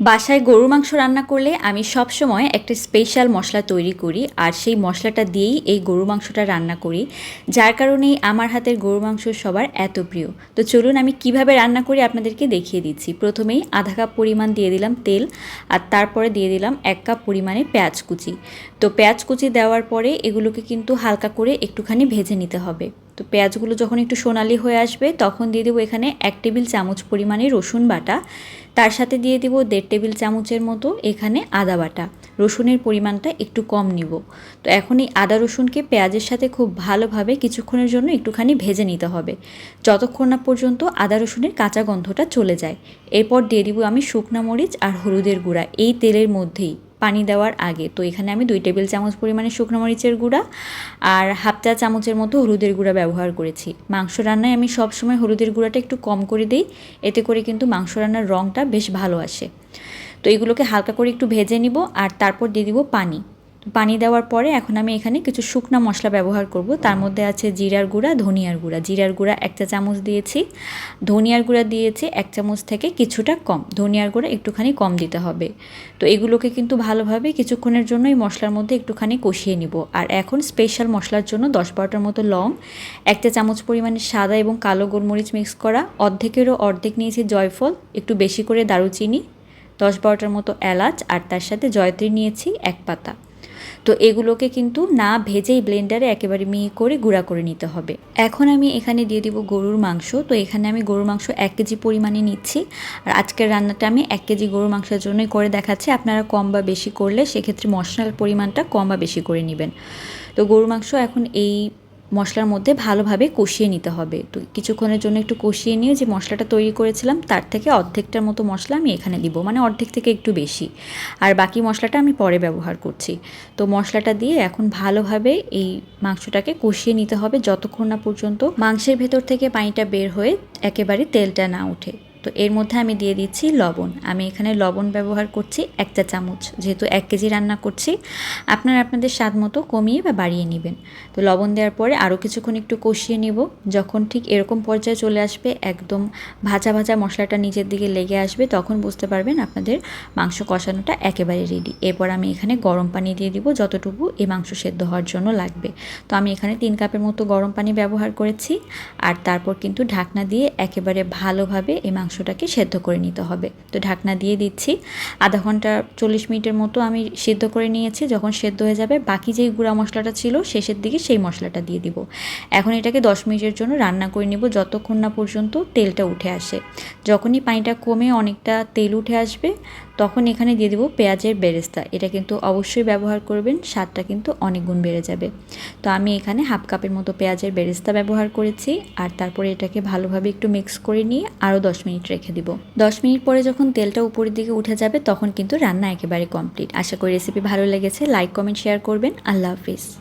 বাসায় গরুর মাংস রান্না করলে আমি সব সময় একটা স্পেশাল মশলা তৈরি করি, আর সেই মশলাটা দিয়েই এই গরুর মাংসটা রান্না করি, যার কারণেই আমার হাতের গরুর মাংস সবার এত প্রিয়। তো চলুন আমি কীভাবে রান্না করি আপনাদেরকে দেখিয়ে দিচ্ছি। প্রথমেই আধা কাপ পরিমাণ দিয়ে দিলাম তেল, আর তারপরে দিয়ে দিলাম এক কাপ পরিমাণে পেঁয়াজ কুচি। তো পেঁয়াজ কুচি দেওয়ার পরে এগুলোকে কিন্তু হালকা করে একটুখানি ভেজে নিতে হবে। তো পেঁয়াজগুলো যখন একটু সোনালি হয়ে আসবে, তখন দিয়ে দেবো এখানে এক টেবিল চামচ পরিমাণে রসুন বাটা। তার সাথে দিয়ে দিব দেড় টেবিল চামচের মতো এখানে আদা বাটা। রসুনের পরিমাণটা একটু কম নিব। তো এখন এই আদা রসুনকে পেঁয়াজের সাথে খুব ভালোভাবে কিছুক্ষণের জন্য একটুখানি ভেজে নিতে হবে। যতক্ষণ না পর্যন্ত আদা রসুনের কাঁচা গন্ধটা চলে যায়। এরপর দিয়ে দিব আমি শুকনা মরিচ আর হলুদের গুঁড়া। এই তেলের মধ্যেই। পানি দেওয়ার আগে। তো এখানে আমি দুই টেবিল চামচ পরিমাণে শুকনো মরিচের গুঁড়া আর হাফ চা চামচের মতো হলুদের গুঁড়া ব্যবহার করেছি। মাংস রান্নায় আমি সবসময় হলুদের গুঁড়াটা একটু কম করে দিই, এতে করে কিন্তু মাংস রান্নার রঙটা বেশ ভালো আসে। তো এগুলোকে হালকা করে একটু ভেজে নিব আর তারপর দিয়ে দিব পানি। পানি দেওয়ার পরে এখন আমি এখানে কিছু শুকনা মশলা ব্যবহার করব। তার মধ্যে আছে জিরার গুঁড়া, ধনিয়ার গুঁড়া। জিরার গুঁড়া একটা চামচ দিয়েছি। ধনিয়ার গুঁড়া দিয়েছি এক চামচ থেকে কিছুটা কম। ধনিয়ার গুঁড়া একটুখানি কম দিতে হবে। তো এগুলোকে কিন্তু ভালোভাবে কিছুক্ষণের জন্য এই মশলার মধ্যে একটুখানি কষিয়ে নিব। আর এখন স্পেশাল মশলার জন্য দশ বারোটার মতো লং, একটা চামচ পরিমাণে সাদা এবং কালো গোলমরিচ মিক্স করা। অর্ধেকেরও অর্ধেক নিয়েছি জয়ফল, একটু বেশি করে দারুচিনি, দশ বারোটার মতো এলাচ, আর তার সাথে জয়ত্রী নিয়েছি এক পাতা। তো এগুলোকে কিন্তু না ভেজেই ব্লেন্ডারে একেবারে মিহি করে গুঁড়া করে নিতে হবে। এখন আমি এখানে দিয়ে দিব গরুর মাংস। তো এখানে আমি গরুর মাংস এক কেজি পরিমাণে নিচ্ছি। আর আজকের রান্নাটা আমি এক কেজি গরুর মাংসের জন্যই করে দেখাচ্ছি। আপনারা কম বা বেশি করলে সেক্ষেত্রে মশলার পরিমাণটা কম বা বেশি করে নেবেন। তো গরুর মাংস এখন এই মশলার মধ্যে ভালোভাবে কষিয়ে নিতে হবে। তো কিছুক্ষণের জন্য একটু কষিয়ে নিয়ে যে মশলাটা তৈরি করেছিলাম, তার থেকে অর্ধেকটার মতো মশলা আমি এখানে দিব মানে অর্ধেক থেকে একটু বেশি। আর বাকি মশলাটা আমি পরে ব্যবহার করছি। তো মশলাটা দিয়ে এখন ভালোভাবে এই মাংসটাকে কষিয়ে নিতে হবে যতক্ষণ না পর্যন্ত মাংসের ভেতর থেকে পানিটা বের হয়ে একেবারে তেলটা না উঠে। তো এর মধ্যে আমি দিয়ে দিচ্ছি লবণ। আমি এখানে লবণ ব্যবহার করছি একটা চামচ। যেহেতু এক কেজি রান্না করছি, আপনারা আপনাদের স্বাদ মতো কমিয়ে বা বাড়িয়ে নেবেন। তো লবণ দেওয়ার পরে আরও কিছুক্ষণ একটু কষিয়ে নিব। যখন ঠিক এরকম পর্যায়ে চলে আসবে, একদম ভাজা ভাজা মশলাটা নিচের দিকে লেগে আসবে, তখন বুঝতে পারবেন আপনাদের মাংস কষানোটা একেবারে রেডি এরপর আমি এখানে গরম পানি দিয়ে দিব যতটুকু এই মাংস সেদ্ধ হওয়ার জন্য লাগবে। তো আমি এখানে তিন কাপের মতো গরম পানি ব্যবহার করেছি। আর তারপর কিন্তু ঢাকনা দিয়ে একেবারে ভালোভাবে এই মাংস মাংসটাকে সেদ্ধ করে নিতে হবে। তো ঢাকনা দিয়ে দিচ্ছি। আধা ঘণ্টা চল্লিশ মিনিটের মতো আমি সেদ্ধ করে নিয়েছি। যখন সেদ্ধ হয়ে যাবে, বাকি যেই গুঁড়া মশলাটা ছিল, শেষের দিকে সেই মশলাটা দিয়ে দিব। এখন এটাকে দশ মিনিটের জন্য রান্না করে নিব, যতক্ষণ না পর্যন্ত তেলটা উঠে আসে। যখনই পানিটা কমে অনেকটা তেল উঠে আসবে, তখন এখানে দিয়ে দেবো পেঁয়াজের বেরেস্তা। এটা কিন্তু অবশ্যই ব্যবহার করবেন, স্বাদটা কিন্তু অনেক গুণ বেড়ে যাবে। তো আমি এখানে হাফ কাপের মতো পেঁয়াজের বেরেস্তা ব্যবহার করেছি। আর তারপরে এটাকে ভালোভাবে একটু মিক্স করে নিয়ে আরও দশ মিনিট রেখে দিব। দশ মিনিট পরে যখন তেলটা উপরের দিকে উঠে যাবে, তখন কিন্তু রান্না একেবারে কমপ্লিট আশা করি রেসিপি ভালো লেগেছে লাইক কমেন্ট শেয়ার করবেন। আল্লাহ হাফিজ।